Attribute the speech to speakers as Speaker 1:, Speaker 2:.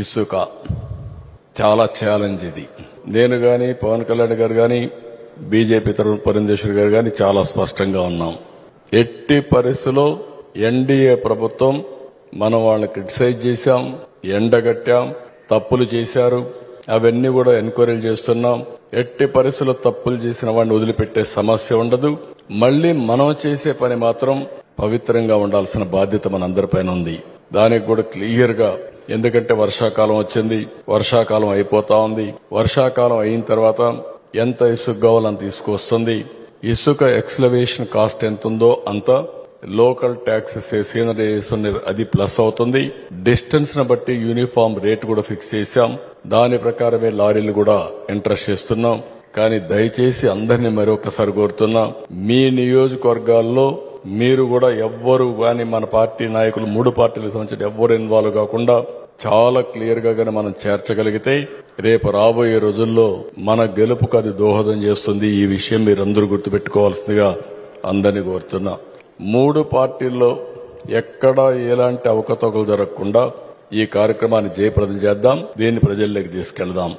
Speaker 1: ఇసుక చాలా ఛాలెంజ్ ఇది నేను గాని పవన్ కళ్యాణ్ గారు గాని బీజేపీ తరఫున పురంధేశ్వరి గారు గాని చాలా స్పష్టంగా ఉన్నాం. ఎట్టి పరిస్థితుల్లో ఎన్డీఏ ప్రభుత్వం మనం వాళ్ళని క్రిటిసైజ్ చేశాం ఎండగట్టాం తప్పులు చేశారు అవన్నీ కూడా ఎంక్వైరీలు చేస్తున్నాం. ఎట్టి పరిస్థితుల్లో తప్పులు చేసిన వాడిని వదిలిపెట్టే సమస్య ఉండదు. మళ్ళీ మనం చేసే పని మాత్రం పవిత్రంగా ఉండాల్సిన బాధ్యత మనందరిపైన ఉంది. దానికి కూడా క్లియర్గా ఎందుకంటే వర్షాకాలం వచ్చింది వర్షాకాలం అయిపోతా ఉంది. వర్షాకాలం అయిన తర్వాత ఎంత ఇసుక కావాలని తీసుకొస్తుంది ఇసుక ఎక్స్లవేషన్ కాస్ట్ ఎంత ఉందో అంత లోకల్ ట్యాక్సెస్ సీనరీ అది ప్లస్ అవుతుంది. డిస్టెన్స్ను బట్టి యూనిఫామ్ రేట్ కూడా ఫిక్స్ చేశాం. దాని ప్రకారమే లారీలు కూడా ఇంట్రెస్ట్ చేస్తున్నాం. కానీ దయచేసి అందరినీ మరొకసారి కోరుతున్నా మీ నియోజకవర్గాల్లో మీరు కూడా ఎవ్వరు కానీ మన పార్టీ నాయకులు మూడు పార్టీలకు సంబంధించిన ఎవ్వరు ఇన్వాల్వ్ కాకుండా చాలా క్లియర్గా కానీ మనం చేర్చగలిగితే రేపు రాబోయే రోజుల్లో మన గెలుపుకు అది దోహదం చేస్తుంది. ఈ విషయం మీరందరూ గుర్తుపెట్టుకోవాల్సిందిగా అందరినీ కోరుతున్నా. మూడు పార్టీల్లో ఎక్కడా ఎలాంటి అవకతవకలు జరగకుండా ఈ కార్యక్రమాన్ని జయప్రదం చేద్దాం. దీన్ని ప్రజల్లోకి తీసుకెళ్దాం.